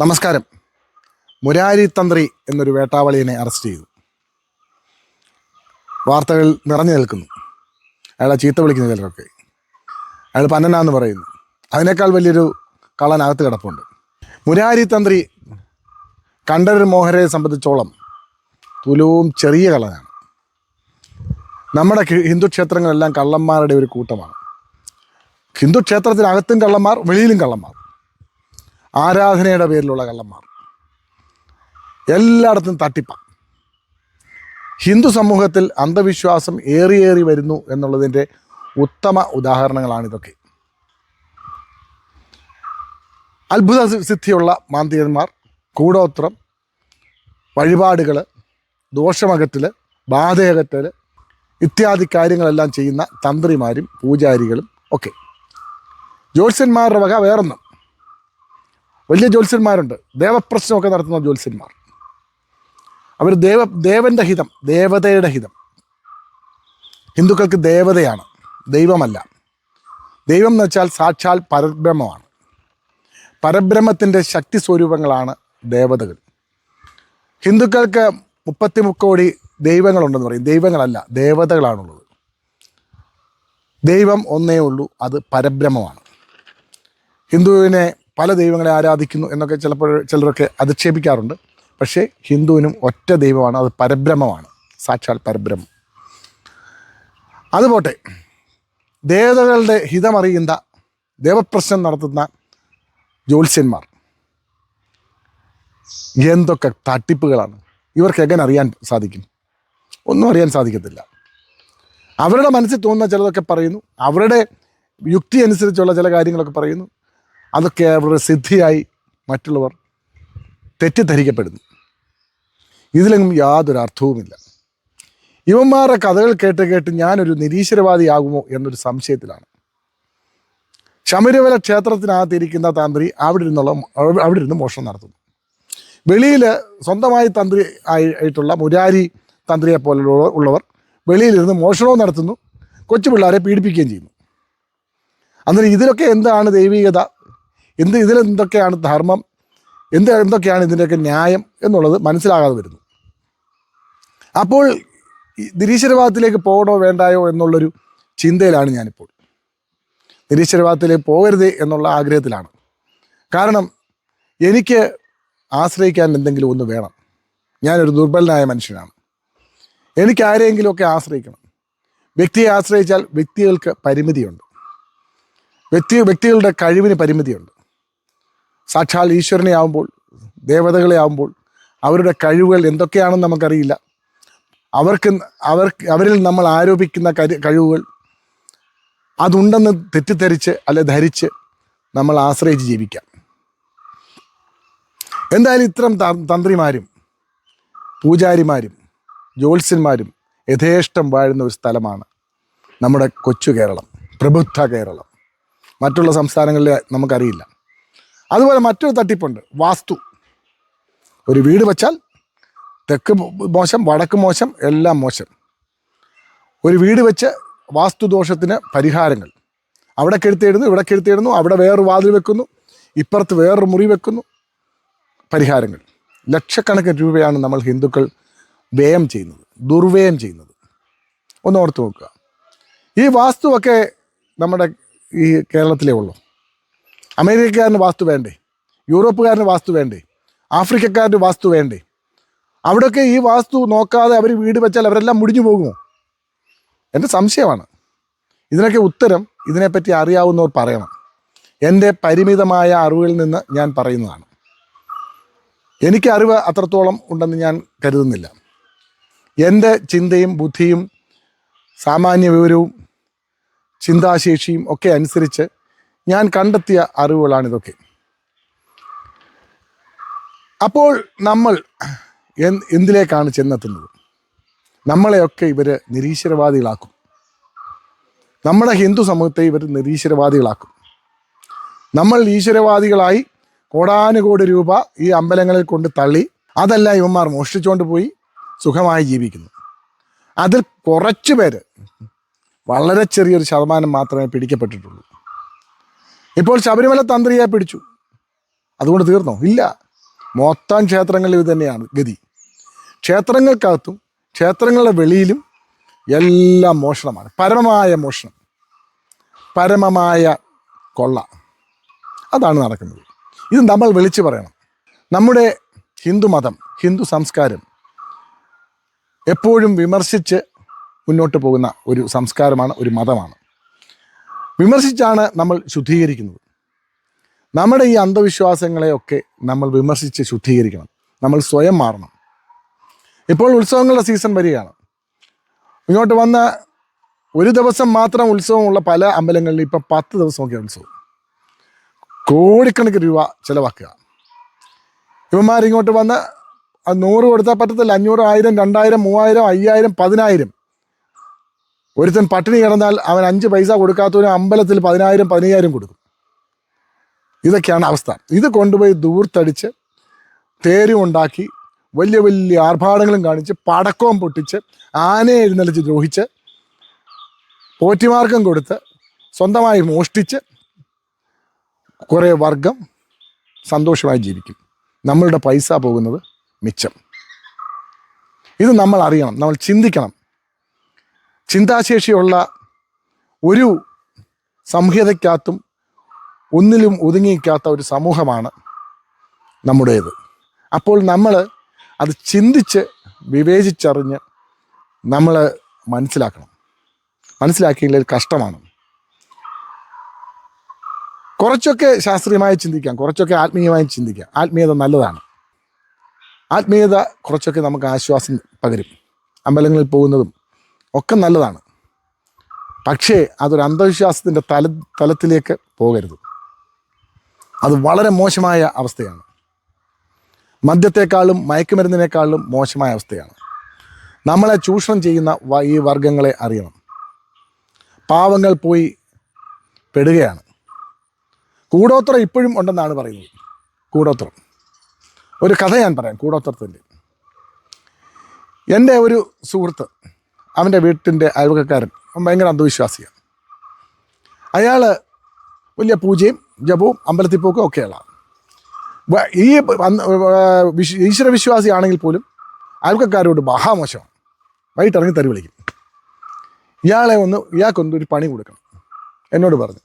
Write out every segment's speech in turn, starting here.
നമസ്കാരം. മുരാരി തന്ത്രി എന്നൊരു വേട്ടാവളിയെ അറസ്റ്റ് ചെയ്തു. വാർത്തകൾ നിറഞ്ഞു നിൽക്കുന്നു. അയാളെ ചീത്ത വിളിക്കുന്ന ചിലരൊക്കെ. അയാൾ പന്നനാന്ന് പറയുന്നു. അതിനേക്കാൾ വലിയൊരു കള്ളനകത്ത് കിടപ്പുണ്ട്. മുരാരി തന്ത്രി കണ്ഠരർ മോഹരെ സംബന്ധിച്ചോളം തുലവും ചെറിയ കള്ളനാണ്. നമ്മുടെ ഹിന്ദു ക്ഷേത്രങ്ങളെല്ലാം കള്ളന്മാരുടെ ഒരു കൂട്ടമാണ്. ഹിന്ദു ക്ഷേത്രത്തിനകത്തും കള്ളന്മാർ വെളിയിലും കള്ളന്മാർ. ആരാധനയുടെ പേരിലുള്ള കള്ളന്മാർ. എല്ലായിടത്തും തട്ടിപ്പ. ഹിന്ദു സമൂഹത്തിൽ അന്ധവിശ്വാസം ഏറിയേറി വരുന്നു എന്നുള്ളതിന്റെ ഉത്തമ ഉദാഹരണങ്ങളാണിതൊക്കെ അത്ഭുത സിദ്ധിയുള്ള മാന്തികന്മാർ കൂടോത്രം വഴിപാടുകൾ ദോഷമകറ്റൽ ബാധയകറ്റൽ ഇത്യാദി കാര്യങ്ങളെല്ലാം ചെയ്യുന്ന തന്ത്രിമാരും പൂജാരികളും ഒക്കെ. ജ്യോത്സ്യന്മാരുടെ വക വേറൊന്നും. വലിയ ജ്യോത്സ്യന്മാരുണ്ട്. ദേവപ്രശ്നമൊക്കെ നടത്തുന്ന ജ്യോത്സ്യന്മാർ. അവർ ദേവ ദേവന്റെ ഹിതം ദേവതയുടെ ഹിതം. ഹിന്ദുക്കൾക്ക് ദേവതയാണ് ദൈവമല്ല. ദൈവം എന്ന് വെച്ചാൽ സാക്ഷാൽ പരബ്രഹ്മമാണ്. പരബ്രഹ്മത്തിന്റെ ശക്തി സ്വരൂപങ്ങളാണ് ദേവതകൾ. ഹിന്ദുക്കൾക്ക് മുപ്പത്തി മുക്കോടി ദൈവങ്ങളുണ്ടെന്ന് പറയും. ദൈവങ്ങളല്ല ദേവതകളാണുള്ളത്. ദൈവം ഒന്നേ ഉള്ളൂ അത് പരബ്രഹ്മമാണ്. ഹിന്ദുവിനെ പല ദൈവങ്ങളെ ആരാധിക്കുന്നു എന്നൊക്കെ ചിലപ്പോൾ ചിലരൊക്കെ അധിക്ഷേപിക്കാറുണ്ട്. പക്ഷേ ഹിന്ദുവിനും ഒറ്റ ദൈവമാണ് അത് പരബ്രഹ്മമാണ്. സാക്ഷാൽ പരബ്രഹ്മം. അതുപോട്ടെ ദേവതകളുടെ ഹിതമറിയുന്ന ദേവപ്രശ്നം നടത്തുന്ന ജ്യോത്സ്യന്മാർ എന്തൊക്കെ തട്ടിപ്പുകളാണ്. ഇവർക്ക് എങ്ങനെ അറിയാൻ സാധിക്കും? ഒന്നും അറിയാൻ സാധിക്കത്തില്ല. അവരുടെ മനസ്സിൽ തോന്നുന്ന ചിലതൊക്കെ പറയുന്നു. അവരുടെ യുക്തി അനുസരിച്ചുള്ള ചില കാര്യങ്ങളൊക്കെ പറയുന്നു. അതൊക്കെ അവരുടെ സിദ്ധിയായി മറ്റുള്ളവർ തെറ്റിദ്ധരിക്കപ്പെടുന്നു. ഇതിലെങ്ങും യാതൊരു അർത്ഥവുമില്ല. ഇവന്മാരുടെ കഥകൾ കേട്ട് കേട്ട് ഞാനൊരു നിരീശ്വരവാദിയാകുമോ എന്നൊരു സംശയത്തിലാണ്. ശമരവല ക്ഷേത്രത്തിനകത്തിരിക്കുന്ന തന്ത്രി അവിടെ ഇരുന്നുള്ള അവിടെ ഇരുന്ന് മോഷണം നടത്തുന്നു. വെളിയിൽ സ്വന്തമായി തന്ത്രി ആയിട്ടുള്ള മുരാരി തന്ത്രിയെ പോലുള്ള ഉള്ളവർ വെളിയിലിരുന്ന് മോഷണവും നടത്തുന്നു. കൊച്ചു പിള്ളേരെ പീഡിപ്പിക്കുകയും ചെയ്യുന്നു. അന്നേരം ഇതിലൊക്കെ എന്താണ് ദൈവികത? എന്ത് ഇതിലെന്തൊക്കെയാണ് ധർമ്മം? എന്ത് എന്തൊക്കെയാണ് ഇതിന്റെയൊക്കെ ന്യായം എന്നുള്ളത് മനസ്സിലാകാതെ വരുന്നു. അപ്പോൾ നിരീശ്വരവാദത്തിലേക്ക് പോകണോ വേണ്ടായോ എന്നുള്ളൊരു ചിന്തയിലാണ് ഞാനിപ്പോൾ. നിരീശ്വരവാദത്തിലേക്ക് പോകരുത് എന്നുള്ള ആഗ്രഹത്തിലാണ്. കാരണം എനിക്ക് ആശ്രയിക്കാൻ എന്തെങ്കിലും ഒന്ന് വേണം. ഞാനൊരു ദുർബലനായ മനുഷ്യനാണ്. എനിക്ക് ആരെയെങ്കിലുമൊക്കെ ആശ്രയിക്കണം. വ്യക്തിയെ ആശ്രയിച്ചാൽ വ്യക്തികൾക്ക് പരിമിതിയുണ്ട്. വ്യക്തി വ്യക്തികളുടെ കഴിവിന് പരിമിതിയുണ്ട്. സാക്ഷാൽ ഈശ്വരനെ ആവുമ്പോൾ ദേവതകളെ ആവുമ്പോൾ അവരുടെ കഴിവുകൾ എന്തൊക്കെയാണെന്ന് നമുക്കറിയില്ല. അവർക്ക് അവർ അവരിൽ നമ്മൾ ആരോപിക്കുന്ന കഴിവുകൾ അതുണ്ടെന്ന് തെറ്റിദ്ധരിച്ച് അല്ലെ ധരിച്ച് നമ്മൾ ആശ്രയിച്ച് ജീവിക്കാം. എന്തായാലും ഇത്തരം തന്ത്രിമാരും പൂജാരിമാരും ജ്യോത്സ്യന്മാരും യഥേഷ്ടം വാഴുന്ന ഒരു സ്ഥലമാണ് നമ്മുടെ കൊച്ചു കേരളം പ്രബുദ്ധ കേരളം. മറ്റുള്ള സംസ്ഥാനങ്ങളിൽ നമുക്കറിയില്ല. അതുപോലെ മറ്റൊരു തട്ടിപ്പുണ്ട്. വാസ്തു. ഒരു വീട് വച്ചാൽ തെക്ക് മോശം വടക്ക് മോശം എല്ലാം മോശം. ഒരു വീട് വെച്ച് വാസ്തുദോഷത്തിന് പരിഹാരങ്ങൾ. അവിടെ കെടുത്തിയിടുന്നു ഇവിടെ കെടുത്തിയിടുന്നു അവിടെ വേറൊരു വാതിൽ വെക്കുന്നു ഇപ്പുറത്ത് വേറൊരു മുറി വെക്കുന്നു. പരിഹാരങ്ങൾ. ലക്ഷക്കണക്കിന് രൂപയാണ് നമ്മൾ ഹിന്ദുക്കൾ വ്യയം ചെയ്യുന്നത് ദുർവ്യയം ചെയ്യുന്നത്. ഒന്ന് ഓർത്ത് നോക്കുക. ഈ വാസ്തുവൊക്കെ നമ്മുടെ ഈ കേരളത്തിലേ ഉള്ളൂ. അമേരിക്കക്കാരന് വാസ്തു വേണ്ടേ? യൂറോപ്പുകാരന് വാസ്തു വേണ്ടേ? ആഫ്രിക്കക്കാരന് വാസ്തു വേണ്ടേ? അവിടെയൊക്കെ ഈ വാസ്തു നോക്കാതെ അവർ വീട് വെച്ചാൽ അവരെല്ലാം മുടിഞ്ഞു പോകുമോ? എന്റെ സംശയമാണ്. ഇതിനൊക്കെ ഉത്തരം ഇതിനെപ്പറ്റി അറിയാവുന്നവർ പറയണം. എന്റെ പരിമിതമായ അറിവിൽ നിന്ന് ഞാൻ പറയുന്നതാണ്. എനിക്ക് അറിവ് അത്രത്തോളം ഉണ്ടെന്ന് ഞാൻ കരുതുന്നില്ല. എന്റെ ചിന്തയും ബുദ്ധിയും സാമാന്യ വിവരവും ചിന്താശേഷിയും ഒക്കെ അനുസരിച്ച് ഞാൻ കണ്ടെത്തിയ അറിവുകളാണിതൊക്കെ അപ്പോൾ നമ്മൾ എന്ത് എന്തിലേക്കാണ് ചെന്നെത്തുന്നത്? നമ്മളെയൊക്കെ ഇവർ നിരീശ്വരവാദികളാക്കും. നമ്മുടെ ഹിന്ദു സമൂഹത്തെ ഇവർ നിരീശ്വരവാദികളാക്കും. നമ്മൾ ഈശ്വരവാദികളായി കോടാനുകോടി രൂപ ഈ അമ്പലങ്ങളിൽ കൊണ്ട് തള്ളി അതല്ല ഇവന്മാർ മോഷ്ടിച്ചുകൊണ്ട് പോയി സുഖമായി ജീവിക്കുന്നു. അതിൽ കുറച്ച് പേര് വളരെ ചെറിയൊരു ശതമാനം മാത്രമേ പിടിക്കപ്പെട്ടിട്ടുള്ളൂ. ഇപ്പോൾ ശബരിമല തന്ത്രിയെ പിടിച്ചു. അതുകൊണ്ട് തീർന്നോ? ഇല്ല. മൊത്തം ക്ഷേത്രങ്ങളിൽ ഇത് തന്നെയാണ് ഗതി. ക്ഷേത്രങ്ങൾക്കകത്തും ക്ഷേത്രങ്ങളുടെ വെളിയിലും എല്ലാം മോഷണമാണ്. പരമമായ മോഷണം. പരമമായ കൊള്ള. അതാണ് നടക്കുന്നത്. ഇത് നമ്മൾ വിളിച്ചു പറയണം. നമ്മുടെ ഹിന്ദു മതം ഹിന്ദു സംസ്കാരം എപ്പോഴും വിമർശിച്ച് മുന്നോട്ട് പോകുന്ന ഒരു സംസ്കാരമാണ് ഒരു മതമാണ്. വിമർശിച്ചാണ് നമ്മൾ ശുദ്ധീകരിക്കുന്നത്. നമ്മുടെ ഈ അന്ധവിശ്വാസങ്ങളെയൊക്കെ നമ്മൾ വിമർശിച്ച് ശുദ്ധീകരിക്കണം. നമ്മൾ സ്വയം മാറണം. ഇപ്പോൾ ഉത്സവങ്ങളുടെ സീസൺ വരികയാണ്. ഇങ്ങോട്ട് വന്ന ഒരു ദിവസം മാത്രം ഉത്സവമുള്ള പല അമ്പലങ്ങളിലും ഇപ്പം പത്ത് ദിവസമൊക്കെ ഉത്സവം. കോടിക്കണക്കിന് രൂപ ചിലവാക്കുക. ഇവന്മാരിങ്ങോട്ട് വന്ന് നൂറ് കൊടുത്താൽ പറ്റത്തില്ല. അഞ്ഞൂറ് ആയിരം രണ്ടായിരം മൂവായിരം അയ്യായിരം പതിനായിരം ഒരുത്തൻ പട്ടിണി കിടന്നാൽ അവൻ അഞ്ച് പൈസ കൊടുക്കാത്തവന് അമ്പലത്തിൽ പതിനായിരം പതിനയ്യായിരം കൊടുക്കും. ഇതൊക്കെയാണ് അവസ്ഥ. ഇത് കൊണ്ടുപോയി ദൂർത്തടിച്ച് തേരും ഉണ്ടാക്കി വലിയ വലിയ ആർഭാടങ്ങളും കാണിച്ച് പടക്കവും പൊട്ടിച്ച് ആനയെ എഴുന്നള്ളിച്ച് ദ്രോഹിച്ച് പോറ്റിമാർഗം കൊടുത്ത് സ്വന്തമായി മോഷ്ടിച്ച് കുറേ വർഗം സന്തോഷമായി ജീവിക്കും. നമ്മളുടെ പൈസ പോകുന്നത് മിച്ചം. ഇത് നമ്മൾ അറിയണം നമ്മൾ ചിന്തിക്കണം. ചിന്താശേഷിയുള്ള ഒരു സംഹിതയ്ക്കകത്തും ഒന്നിലും ഒതുങ്ങിക്കാത്ത ഒരു സമൂഹമാണ് നമ്മുടേത്. അപ്പോൾ നമ്മൾ അത് ചിന്തിച്ച് വിവേചിച്ചറിഞ്ഞ് നമ്മൾ മനസ്സിലാക്കണം. മനസ്സിലാക്കിയില്ലെങ്കിൽ കഷ്ടമാണ്. കുറച്ചൊക്കെ ശാസ്ത്രീയമായി ചിന്തിക്കാം കുറച്ചൊക്കെ ആത്മീയമായി ചിന്തിക്കാം. ആത്മീയത നല്ലതാണ്. ആത്മീയത കുറച്ചൊക്കെ നമുക്ക് ആശ്വാസം പകരും. അമ്പലങ്ങളിൽ പോകുന്നതും ഒക്കെ നല്ലതാണ്. പക്ഷേ അതൊരു അന്ധവിശ്വാസത്തിന്റെ തല തലത്തിലേക്ക് പോകരുത്. അത് വളരെ മോശമായ അവസ്ഥയാണ്. മദ്യത്തെക്കാളും മയക്കുമരുന്നിനേക്കാളും മോശമായ അവസ്ഥയാണ്. നമ്മളെ ചൂഷണം ചെയ്യുന്ന ഈ വർഗങ്ങളെ അറിയണം. പാവങ്ങൾ പോയി പെടുകയാണ്. കൂടോത്രം ഇപ്പോഴും ഉണ്ടെന്നാണ് പറയുന്നത്. കൂടോത്രം. ഒരു കഥ ഞാൻ പറയാം കൂടോത്രത്തിന്റെ. എന്റെ ഒരു സുഹൃത്ത് അവന്റെ വീട്ടിന്റെ അയൽവക്കക്കാരൻ. അവൻ ഭയങ്കര അന്ധവിശ്വാസിയാണ്. അയാൾ വലിയ പൂജയും ജപവും അമ്പലത്തിൽ പോക്കും ഒക്കെയുള്ള ഈ ഈശ്വര വിശ്വാസിയാണെങ്കിൽ പോലും അയൽവക്കക്കാരോട് മഹാമോശമാണ്. വൈകിട്ട് ഇറങ്ങി തരി വിളിക്കും. ഇയാളെ ഒന്ന് ഇയാൾക്കൊന്ന് ഒരു പണി കൊടുക്കണം. എന്നോട് പറഞ്ഞു.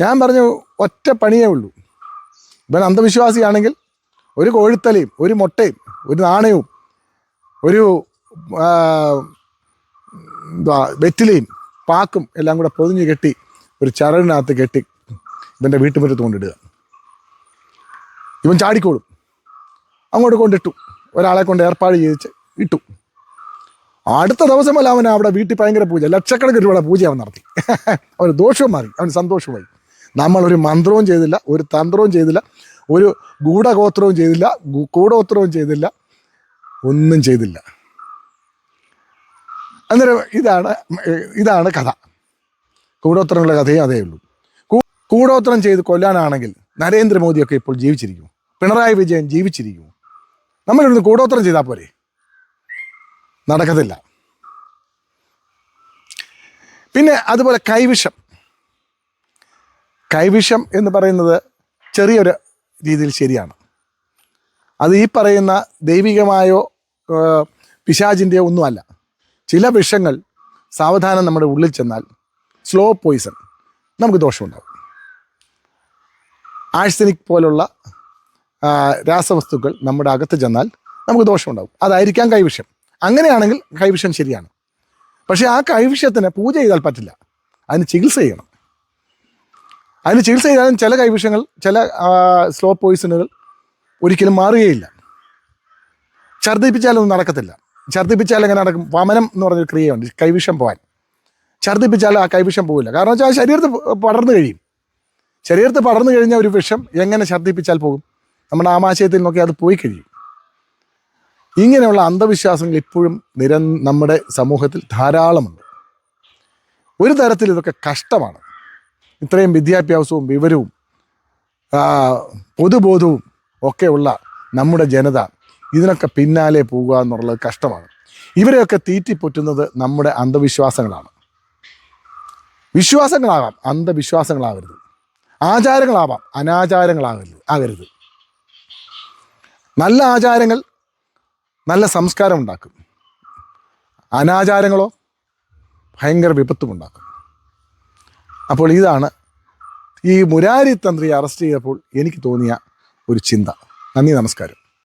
ഞാൻ പറഞ്ഞു ഒറ്റ പണിയേ ഉള്ളൂ. ഇവൻ അന്ധവിശ്വാസിയാണെങ്കിൽ ഒരു കോഴിത്തലയും ഒരു മുട്ടയും ഒരു നാണയവും ഒരു എന്താ വെറ്റിലയും പാക്കും എല്ലാം കൂടെ പൊതിഞ്ഞ് കെട്ടി ഒരു ചരടിനകത്ത് കെട്ടി ഇവന്റെ വീട്ടുമുറ്റത്ത് കൊണ്ടിടുക. ഇവൻ ചാടിക്കോളും. അങ്ങോട്ട് കൊണ്ടിട്ടു. ഒരാളെ കൊണ്ട് ഏർപ്പാട് ചെയ്യിച്ച് ഇട്ടു. അടുത്ത ദിവസമല്ല അവൻ അവിടെ വീട്ടിൽ ഭയങ്കര പൂജ. ലക്ഷക്കണക്കിന് രൂപയുടെ പൂജ അവൻ നടത്തി. അവൻ ദോഷവും മാറി. അവൻ സന്തോഷമായി നമ്മളൊരു മന്ത്രവും ചെയ്തില്ല ഒരു തന്ത്രവും ചെയ്തില്ല ഒരു ഗൂഢഗോത്രവും ചെയ്തില്ല കൂടോത്രവും ചെയ്തില്ല ഒന്നും ചെയ്തില്ല. അന്നേരം ഇതാണ് ഇതാണ് കഥ. കൂടോത്രങ്ങളുടെ കഥയും അതേ ഉള്ളൂ. കൂടോത്രം ചെയ്ത് കൊല്ലാനാണെങ്കിൽ നരേന്ദ്രമോദിയൊക്കെ ഇപ്പോൾ ജീവിച്ചിരിക്കും. പിണറായി വിജയൻ ജീവിച്ചിരിക്കും. നമ്മളിവിടുന്ന് കൂടോത്രം ചെയ്താൽ പോരെ? നടക്കത്തില്ല. പിന്നെ അതുപോലെ കൈവിഷം. കൈവിഷം എന്ന് പറയുന്നത് ചെറിയൊരു രീതിയിൽ ശരിയാണ്. അത് ഈ പറയുന്ന ദൈവികമായോ പിശാചിന്റെയോ ഒന്നുമല്ല. ചില വിഷങ്ങൾ സാവധാനം നമ്മുടെ ഉള്ളിൽ ചെന്നാൽ സ്ലോ പോയിസൺ നമുക്ക് ദോഷമുണ്ടാകും ആഴ്സനിക് പോലുള്ള രാസവസ്തുക്കൾ നമ്മുടെ അകത്ത് ചെന്നാൽ നമുക്ക് ദോഷമുണ്ടാകും അതായിരിക്കാം കൈവിഷം അങ്ങനെയാണെങ്കിൽ കൈവിഷം ശരിയാണ്. പക്ഷേ ആ കൈവിഷത്തിന് പൂജ ചെയ്താൽ പറ്റില്ല. അതിന് ചികിത്സ ചെയ്യണം. അതിന് ചികിത്സ ചെയ്താലും ചില കൈവിഷങ്ങൾ ചില സ്ലോ പോയിസണുകൾ ഒരിക്കലും മാറുകയില്ല. ഛർദ്ദിപ്പിച്ചാലൊന്നും നടക്കത്തില്ല. ഛർദ്ദിപ്പിച്ചാൽ എങ്ങനെ നടക്കും? വമനം എന്ന് പറഞ്ഞൊരു ക്രിയയുണ്ട് കൈവിഷം പോകാൻ ഛർദ്ദിപ്പിച്ചാൽ ആ കൈവിഷം പോകില്ല കാരണം വെച്ചാൽ ആ ശരീരത്തിൽ പടർന്നു കഴിയും. ശരീരത്തിൽ പടർന്നു കഴിഞ്ഞ ഒരു വിഷം എങ്ങനെ ഛർദ്ദിപ്പിച്ചാൽ പോകും? നമ്മുടെ ആമാശയത്തിൽ നോക്കി അത് പോയി കഴിയും. ഇങ്ങനെയുള്ള അന്ധവിശ്വാസങ്ങൾ ഇപ്പോഴും നിര നമ്മുടെ സമൂഹത്തിൽ ധാരാളമുണ്ട്. ഒരു തരത്തിൽ ഇതൊക്കെ കഷ്ടമാണ്. ഇത്രയും വിദ്യാഭ്യാസവും വിവരവും പൊതുബോധവും ഒക്കെയുള്ള നമ്മുടെ ജനത ഇതിനൊക്കെ പിന്നാലെ പോവുക എന്നുള്ളത് കഷ്ടമാണ്. ഇവരെയൊക്കെ തീറ്റിപ്പൊറ്റുന്നത് നമ്മുടെ അന്ധവിശ്വാസങ്ങളാണ്. വിശ്വാസങ്ങളാകാം അന്ധവിശ്വാസങ്ങളാകരുത്. ആചാരങ്ങളാവാം അനാചാരങ്ങളാകരുത് ആകരുത്. നല്ല ആചാരങ്ങൾ നല്ല സംസ്കാരം ഉണ്ടാക്കും. അനാചാരങ്ങളോ ഭയങ്കര വിപത്തും ഉണ്ടാക്കും. അപ്പോൾ ഇതാണ് ഈ മുരാരി തന്ത്രിയെ അറസ്റ്റ് ചെയ്തപ്പോൾ എനിക്ക് തോന്നിയ ഒരു ചിന്ത. നന്ദി നമസ്കാരം.